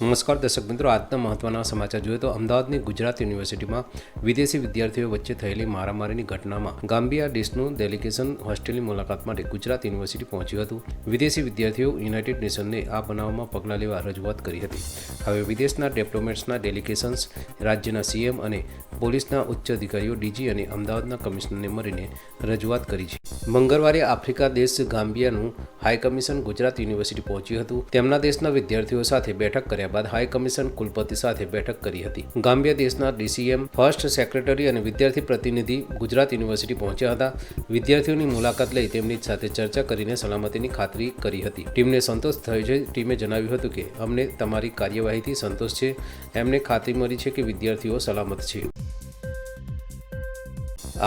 નમસ્કાર, દર્શક મિત્રો, આજના મહત્વના સમાચાર જોઈએ તો અમદાવાદની ગુજરાત યુનિવર્સિટીમાં વિદેશી વિદ્યાર્થીઓ વચ્ચે થયેલી મારામારીની ઘટનામાં ગામ્બિયા દેશનું ડેલિગેશન હોસ્ટેલની મુલાકાત માટે ગુજરાત યુનિવર્સિટી પહોંચ્યું હતું. વિદેશી વિદ્યાર્થીઓ યુનાઇટેડ નેશનને આ બનાવમાં પગલાં લેવા રજૂઆત કરી હતી. હવે વિદેશના ડેપ્લોમેટ્સના ડેલિગેશન્સ, રાજ્યના સીએમ અને પોલીસના ઉચ્ચ અધિકારીઓ, ડીજી અને અમદાવાદના કમિશનરને મળીને રજૂઆત કરી છે. મંગળવારે આફ્રિકા દેશ ગામ્બિયાનું હાઈ કમિશન ગુજરાત યુનિવર્સિટી પહોંચ્યું હતું. તેમના દેશના વિદ્યાર્થીઓ સાથે બેઠક કર્યા બાદ હાઈ કમિશન કુલપતિ સાથે બેઠક કરી હતી. ગામ્બિયા દેશના ડીસીએમ, ફર્સ્ટ સેક્રેટરી અને વિદ્યાર્થી પ્રતિનિધિ ગુજરાત યુનિવર્સિટી પહોંચ્યા હતા. વિદ્યાર્થીઓની મુલાકાત લઈ તેમની સાથે ચર્ચા કરીને સલામતીની ખાતરી કરી હતી. ટીમને સંતોષ થયો છે. ટીમે જણાવ્યું હતું કે, અમને તમારી કાર્યવાહીથી સંતોષ છે. એમને ખાતરી મળી છે કે વિદ્યાર્થીઓ સલામત છે.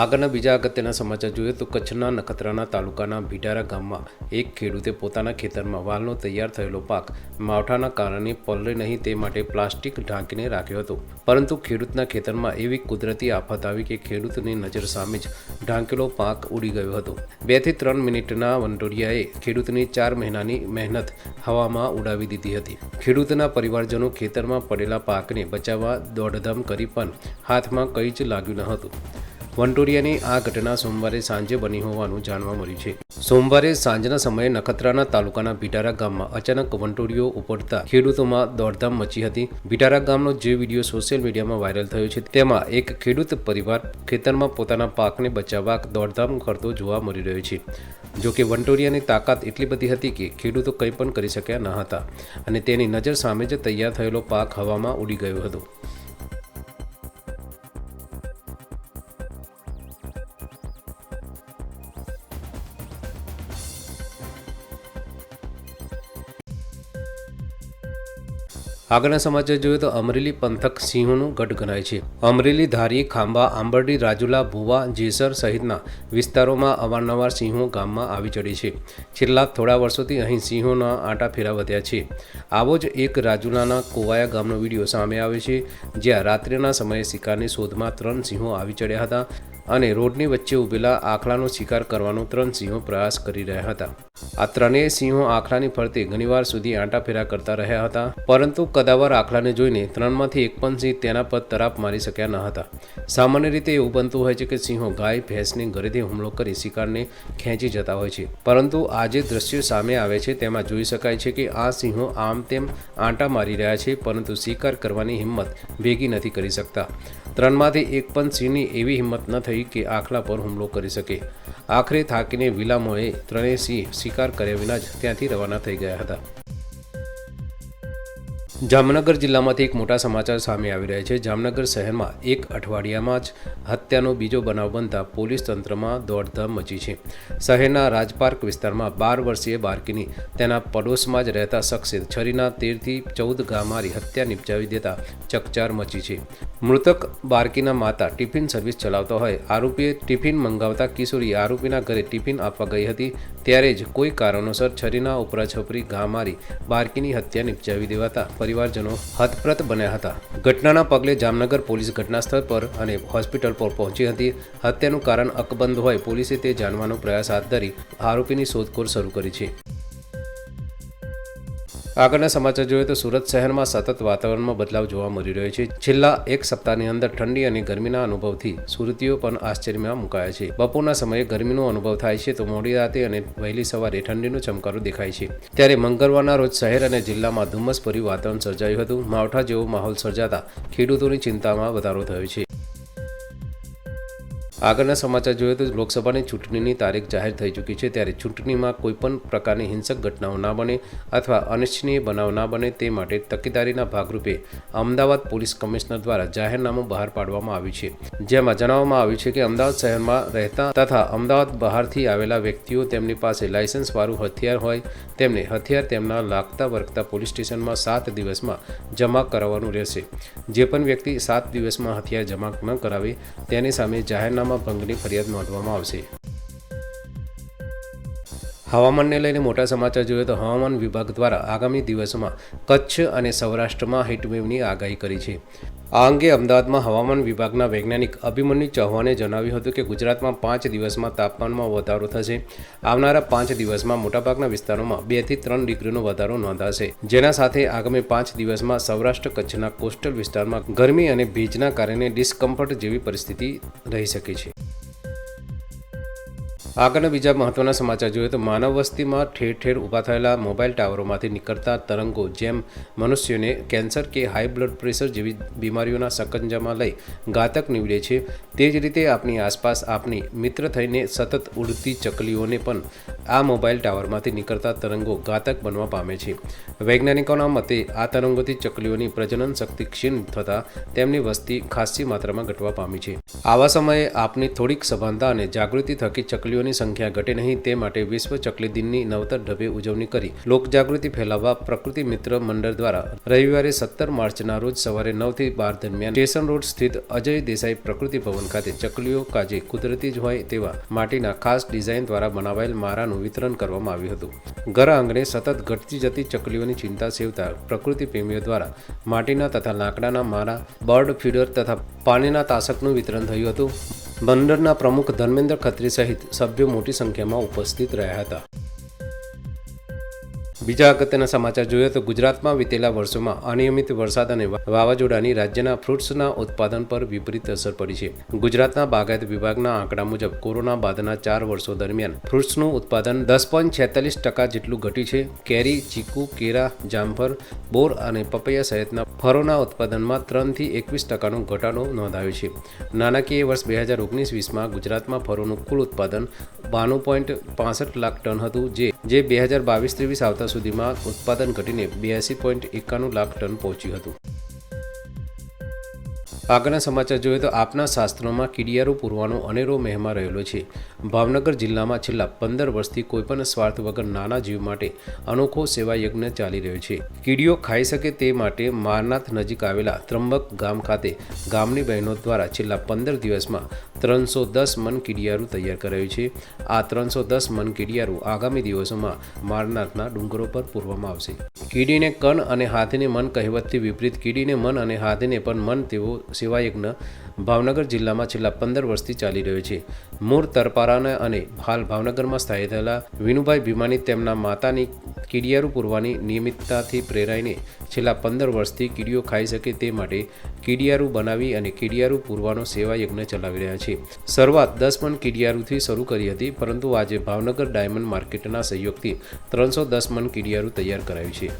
આગળના બીજા અગત્યના સમાચાર જોઈએ તો કચ્છના નખત્રાના તાલુકાના ભીડારા ગામમાં એક ખેડૂતે પોતાના ખેતરમાં વાલનો તૈયાર થયેલો પાક માવઠાના કારણે પલળે નહીં તે માટે પ્લાસ્ટિક ઢાંકીને રાખ્યો હતો. પરંતુ ખેડૂતના ખેતરમાં એવી કુદરતી આફત આવી કે ખેડૂતની નજર સામે જ ઢાંકેલો પાક ઉડી ગયો હતો. બેથી ત્રણ મિનિટના વંટોરિયાએ ખેડૂતની ચાર મહિનાની મહેનત હવામાં ઉડાવી દીધી હતી. ખેડૂતના પરિવારજનો ખેતરમાં પડેલા પાકને બચાવવા દોડધામ કરી પણ હાથમાં કંઈ જ લાગ્યું ન હતું. વંટોરિયાની આ ઘટના સોમવારે સાંજે બની હોવાનું જાણવા મળ્યું છે. સોમવારે સાંજના સમયે નખત્રાના તાલુકાના ભીટારા ગામમાં અચાનક વંટોળીઓ ઉપડતા ખેડૂતોમાં દોડધામ મચી હતી. ભીટારા ગામનો જે વીડિયો સોશિયલ મીડિયામાં વાયરલ થયો છે, તેમાં એક ખેડૂત પરિવાર ખેતરમાં પોતાના પાકને બચાવવા દોડધામ કરતો જોવા મળી રહ્યો છે. જો કે વંટોરિયાની તાકાત એટલી બધી હતી કે ખેડૂતો કંઈ પણ કરી શક્યા ન હતા અને તેની નજર સામે જ તૈયાર થયેલો પાક હવામાં ઉડી ગયો હતો. આગળના સમાચાર જોઈએ તો અમરેલી પંથક સિંહોનું ગઢ ગણાય છે. અમરેલી ધારી, ખાંભા, આંબરડી, રાજુલા, ભુવા, જેસર સહિતના વિસ્તારોમાં અવારનવાર સિંહો ગામમાં આવી ચડે છે. છેલ્લા થોડા વર્ષોથી અહીં સિંહોના આંટા ફેરા વધ્યા છે. આવો જ એક રાજુલાના કોવાયા ગામનો વીડિયો સામે આવે છે, જ્યાં રાત્રિના સમયે શિકારની શોધમાં ત્રણ સિંહો આવી ચડ્યા હતા. અને રોડની વચ્ચે ઊભેલા આખલાનો શિકાર કરવાનો ત્રણ સિંહો પ્રયાસ કરી રહ્યા હતા. આ ત્રણેય સિંહો આખલાની ફરતે ઘણીવાર સુધી આંટાફેરા કરતા રહ્યા હતા, પરંતુ કદાવર આખલાને જોઈને ત્રણમાંથી એક પણ સિંહ તેના પર તરાપ મારી શક્યા ન હતા. સામાન્ય રીતે એવું બનતું હોય છે કે સિંહો ગાય, ભેંસને ઘરેથી હુમલો કરી શિકારને ખેંચી જતા હોય છે, પરંતુ આ જે દ્રશ્યો સામે આવે છે તેમાં જોઈ શકાય છે કે આ સિંહો આમ તેમ આંટા મારી રહ્યા છે, પરંતુ શિકાર કરવાની હિંમત ભેગી નથી કરી શકતા. ત્રણમાંથી એક પણ સિંહની એવી હિંમત ન થઈ કે આખલા પર હુમલો કરી શકે. આખરે થાકીને વિલામોએ ત્રણેય સિંહ શિકાર કર્યા વિના જ ત્યાંથી રવાના થઈ ગયા હતા. જામનગર જિલ્લામાંથી એક મોટા સમાચાર સામે આવી રહ્યા છે. જામનગર શહેરમાં એક અઠવાડિયામાં જ હત્યાનો બીજો બનાવ બનતા પોલીસ તંત્રમાં દોડધામ મચી છે. શહેરના રાજપાર્ક વિસ્તારમાં બાર વર્ષીય બાળકીની તેના પડોશમાં જ રહેતા શખ્સે છરીના તેરથી ચૌદ ઘા મારી હત્યા નિપજાવી દેતા ચકચાર મચી છે. મૃતક બાળકીના માતા ટિફિન સર્વિસ ચલાવતા હોય આરોપીએ ટિફિન મંગાવતા કિશોરી આરોપીના ઘરે ટિફિન આપવા ગઈ હતી ત્યારે જ કોઈ કારણોસર છરીના ઉપરાછપરી ઘા મારી બાળકીની હત્યા નિપજાવી દેવાતા પરિવારજનો હતપ્રત બન્યા હતા. ઘટનાના પગલે જામનગર પોલીસ ઘટનાસ્થળ પર અને હોસ્પિટલ પર પહોંચી હતી. હત્યાનું કારણ અકબંધ હોય, પોલીસે તે જાણવાનો પ્રયાસ હાથ ધરી આરોપીની શોધખોળ શરૂ કરી છે. આગળના સમાચાર જોઈએ તો સુરત શહેરમાં સતત વાતાવરણમાં બદલાવ જોવા મળી રહ્યો છે. છેલ્લા એક સપ્તાહની અંદર ઠંડી અને ગરમીના અનુભવથી સુરતીઓ પણ આશ્ચર્યમાં મુકાયા છે. બપોરના સમયે ગરમીનો અનુભવ થાય છે તો મોડી રાતે અને વહેલી સવારે ઠંડીનો ચમકારો દેખાય છે. ત્યારે મંગળવારના રોજ શહેર અને જિલ્લામાં ધુમ્મસભર્યું વાતાવરણ સર્જાયું હતું. માવઠા જેવો માહોલ સર્જાતા ખેડૂતોની ચિંતામાં વધારો થયો છે. આગળના સમાચાર જોઈએ તો લોકસભાની ચૂંટણીની તારીખ જાહેર થઈ ચૂકી છે ત્યારે ચૂંટણીમાં કોઈપણ પ્રકારની હિંસક ઘટનાઓ ના બને અથવા અનિચ્છનીય બનાવ ના બને તે માટે તકેદારીના ભાગરૂપે અમદાવાદ પોલીસ કમિશનર દ્વારા જાહેરનામું બહાર પાડવામાં આવ્યું છે. જેમાં જણાવવામાં આવ્યું છે કે અમદાવાદ શહેરમાં રહેતા તથા અમદાવાદ બહારથી આવેલા વ્યક્તિઓ તેમની પાસે લાયસન્સવાળું હથિયાર હોય તેમને હથિયાર તેમના લાગતા વર્ગતા પોલીસ સ્ટેશનમાં સાત દિવસમાં જમા કરાવવાનું રહેશે. જે પણ વ્યક્તિ સાત દિવસમાં હથિયાર જમા ન કરાવે તેની સામે જાહેરનામા ભંગની ફરિયાદ નોંધવામાં આવશે. હવામાનને લઈને મોટા સમાચાર જોઈએ તો હવામાન વિભાગ દ્વારા આગામી દિવસોમાં કચ્છ અને સૌરાષ્ટ્રમાં હીટવેવની આગાહી કરી છે. આ અંગે અમદાવાદમાં હવામાન વિભાગના વૈજ્ઞાનિક અભિમન્યુ ચૌહાણે જણાવ્યું હતું કે ગુજરાતમાં પાંચ દિવસમાં તાપમાનમાં વધારો થશે. આવનારા પાંચ દિવસમાં મોટાભાગના વિસ્તારોમાં બેથી ત્રણ ડિગ્રીનો વધારો નોંધાશે. જેના સાથે આગામી પાંચ દિવસમાં સૌરાષ્ટ્ર કચ્છના કોસ્ટલ વિસ્તારમાં ગરમી અને ભેજના કારણે ડિસ્કમ્ફર્ટ જેવી પરિસ્થિતિ રહી શકે છે. આગળના બીજા મહત્વના સમાચાર જોઈએ તો માનવ વસ્તીમાં ઠેર ઠેર ઊભા થયેલા મોબાઈલ ટાવરોમાંથી નીકળતા તરંગો જેમ મનુષ્યોને કેન્સર કે હાઈ બ્લડ પ્રેશર જેવી બીમારીઓના સકંજામાં લઈ ઘાતક નીવડે છે. તે જ રીતે આપણી આસપાસ આપણી મિત્ર થઈને સતત ઉડતી ચકલીઓને પણ આ મોબાઈલ ટાવરમાંથી નીકળતા તરંગો ઘાતક બનવા પામે છે. વૈજ્ઞાનિકોના મતે આ તરંગોથી ચકલીઓની પ્રજનન શક્તિ ક્ષીણ થતાં તેમની વસ્તી ખાસી માત્રામાં ઘટવા પામી છે. આવા સમયે આપની થોડીક સભાનતા અને જાગૃતિ થકી ચકલીઓની સંખ્યા ઘટે નહીં, તે માટે વિશ્વ ચકલી દિનની નવતર ઢબે ઉજવણી કરી લોકજાગૃતિ ફેલાવવા પ્રકૃતિ મિત્ર મંડળ દ્વારા રવિવારે સત્તર માર્ચના રોજ સવારે નવથી બાર દરમિયાન સ્ટેશન રોડ સ્થિત અજય દેસાઈ પ્રકૃતિ ભવન ખાતે ચકલીઓ કાજે કુદરતી જ હોય તેવા માટીના ખાસ ડિઝાઇન દ્વારા બનાવાયેલ મારાનું વિતરણ કરવામાં આવ્યું હતું. ઘર આંગણે સતત ઘટતી જતી ચકલીઓની ચિંતા સેવતા પ્રકૃતિ પ્રેમીઓ દ્વારા માટીના તથા લાકડાના મારા, બર્ડ ફીડર તથા પાણીના તાસકનું વિતરણ થયું હતું. મંડળના પ્રમુખ ધર્મેન્દ્ર ખત્રી સહિત સભ્યો મોટી સંખ્યામાં ઉપસ્થિત રહ્યા હતા. બીજા અગત્યના સમાચાર જોઈએ તો ગુજરાતમાં વિતેલા વર્ષોમાં અનિયમિત વરસાદ અને વાવાઝોડાની રાજ્યના ફ્રૂટ્સના ઉત્પાદન પર વિપરીત અસર પડી છે. ગુજરાતના બાગાયત વિભાગના આંકડા મુજબ કોરોના બાદના ચાર વર્ષો દરમિયાન ફ્રૂટ્સનું ઉત્પાદન દસ પોઈન્ટ છેતાલીસ ટકા જેટલું ઘટ્યું છે. કેરી, ચીકુ, કેરા, જામફળ, બોર અને પપૈયા સહિતના ફળોના ઉત્પાદનમાં ત્રણથી એકવીસ ટકાનો ઘટાડો નોંધાયો છે. નાણાકીય વર્ષ બે હજાર ઓગણીસ વીસમાં ગુજરાતમાં ફળોનું કુલ ઉત્પાદન બાણું પોઈન્ટ પાસઠ લાખ ટન હતું, જે જે બે હજાર બાવીસ ત્રેવીસ આવતા સુધીમાં ઉત્પાદન ઘટીને બ્યાસી પોઈન્ટ એકાણું લાખ ટન પહોંચ્યું હતું. આગળના સમાચાર જોઈએ તો આપના શાસ્ત્રોમાં કીડિયારો પૂરવાનો અનેરો મહેમા રહેલો છે. ભાવનગર જિલ્લામાં છેલ્લા પંદર વર્ષથી કોઈપણ સ્વાર્થ વગર નાના જીવ માટે અનોખો સેવા યજ્ઞ ચાલી રહ્યો છે. કીડીઓ ખાઈ શકે તે માટે મારનાથ નજીક આવેલા ત્રંબક ગામ ખાતે ગામની બહેનો દ્વારા છેલ્લા પંદર દિવસમાં ત્રણસો દસ મન કીડિયારું તૈયાર કરાયું છે. આ ત્રણસો દસ મન કીડિયારું આગામી દિવસોમાં મારનાથના ડુંગરો પર પૂરવામાં આવશે. કીડીને કણ અને હાથીને મન કહેવતથી વિપરીત, કીડીને મન અને હાથીને પણ મન તેવો સેવાયજ્ઞ ભાવનગર જિલ્લામાં છેલ્લા પંદર વર્ષથી ચાલી રહ્યો છે. મૂળ તરપારાના અને હાલ ભાવનગરમાં સ્થાયી થયેલા વિનુભાઈ ભીમાની તેમના માતાની કીડિયારું પૂરવાની નિયમિતતાથી પ્રેરાઈને છેલ્લા પંદર વર્ષથી કીડીઓ ખાઈ શકે તે માટે કીડિયારું બનાવી અને કીડિયારું પૂરવાનો સેવા યજ્ઞ ચલાવી રહ્યા છે. શરૂઆત દસ મણ કીડિયારુથી શરૂ કરી હતી, પરંતુ આજે ભાવનગર ડાયમંડ માર્કેટના સહયોગથી ત્રણસો દસ મણ કીડિયારું તૈયાર કરાયું છે.